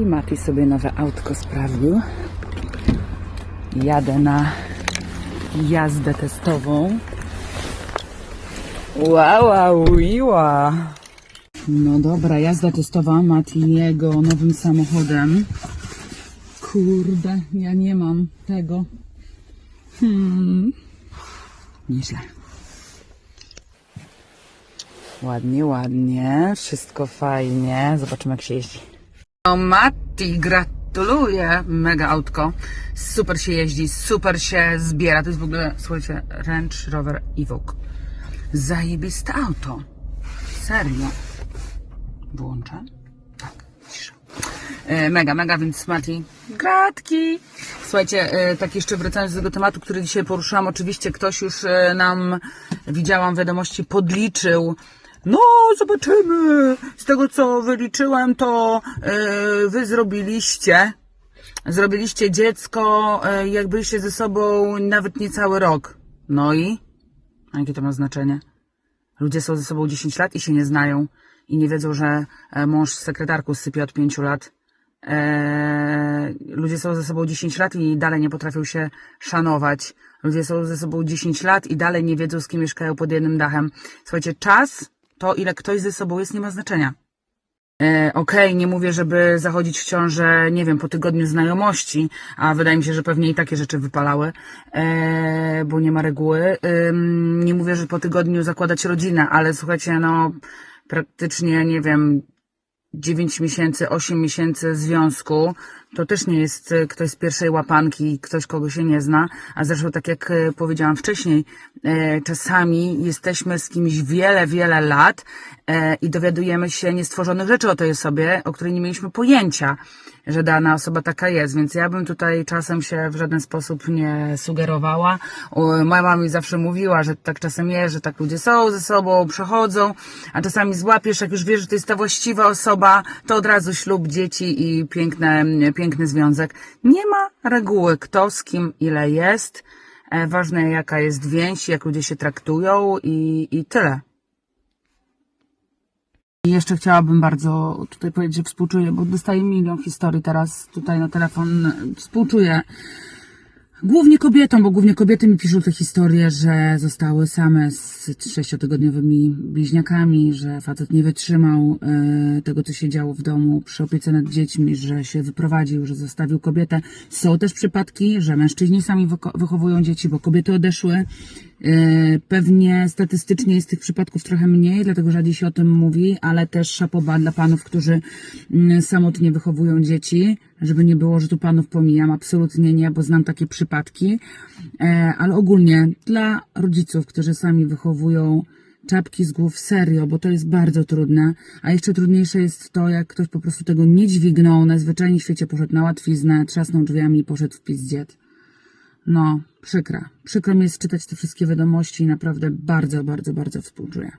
I Mati sobie nowe autko sprawdził. Jadę na jazdę testową. Wow, wow, iła. No dobra, jazda testowa Matiego nowym samochodem. Kurde, ja nie mam tego. Hmm. Nieźle. Ładnie, ładnie. Wszystko fajnie. Zobaczymy jak się jeździ. No Mati, gratuluję. Mega autko. Super się jeździ, super się zbiera. To jest w ogóle, słuchajcie, Range Rover Evoque. Zajebiste auto. Serio. Włączę? Tak, cisza. E, Mega, mega, więc Mati, gratki. Słuchajcie, e, tak jeszcze wracając do tego tematu, który dzisiaj poruszyłam, oczywiście ktoś już e, nam, widziałam wiadomości, podliczył. No, zobaczymy. Z tego, co wyliczyłem, to e, wy zrobiliście, zrobiliście dziecko, byliście ze sobą nawet niecały rok. No i? A jakie to ma znaczenie? Ludzie są ze sobą 10 lat i się nie znają i nie wiedzą, że e, mąż z sekretarką sypie od 5 lat. Eee, ludzie są ze sobą 10 lat i dalej nie potrafią się szanować. Ludzie są ze sobą 10 lat i dalej nie wiedzą, z kim mieszkają pod jednym dachem. Słuchajcie, czas, to ile ktoś ze sobą jest, nie ma znaczenia. E, Okej, nie mówię, żeby zachodzić w ciążę, nie wiem, po tygodniu znajomości, a wydaje mi się, że pewnie i takie rzeczy wypalały, e, bo nie ma reguły. Nie mówię, że po tygodniu zakładać rodzinę, ale słuchajcie, no praktycznie, nie wiem, 9 miesięcy, 8 miesięcy związku, to też nie jest e, ktoś z pierwszej łapanki, ktoś kogo się nie zna, a zresztą tak jak e, powiedziałam wcześniej, e, czasami jesteśmy z kimś wiele, wiele lat i dowiadujemy się niestworzonych rzeczy o tej osobie, o której nie mieliśmy pojęcia, że dana osoba taka jest, więc ja bym tutaj czasem się w żaden sposób nie sugerowała. Moja mama mi zawsze mówiła, że tak czasem jest, że tak ludzie są ze sobą, przechodzą, a czasami złapiesz, jak już wiesz, że to jest ta właściwa osoba, to od razu ślub, dzieci i piękne, piękny związek. Nie ma reguły, kto z kim ile jest. E, Ważne jaka jest więź, jak ludzie się traktują i, i tyle. I jeszcze chciałabym bardzo tutaj powiedzieć, że współczuję, bo dostaję milion historii teraz tutaj na telefon. Współczuję głównie kobietom, bo głównie kobiety mi piszą te historie, że zostały same z sześciotygodniowymi bliźniakami, że facet nie wytrzymał e, tego, co się działo w domu przy opiece nad dziećmi, że się wyprowadził, że zostawił kobietę. Są też przypadki, że mężczyźni sami wychowują dzieci, bo kobiety odeszły. E, Pewnie statystycznie jest tych przypadków trochę mniej, dlatego rzadziej się o tym mówi, ale też szapoba dla panów, którzy mm, samotnie wychowują dzieci, żeby nie było, że tu panów pomijam, absolutnie nie, bo znam takie przypadki, E, ale ogólnie dla rodziców, którzy sami wychowują czapki z głów serio, bo to jest bardzo trudne, a jeszcze trudniejsze jest to, jak ktoś po prostu tego nie dźwignął, najzwyczajniej w świecie poszedł na łatwiznę, trzasnął drzwiami i poszedł w pizdziet. No, przykra. Przykro mi jest czytać te wszystkie wiadomości i naprawdę bardzo, bardzo, bardzo współczuję.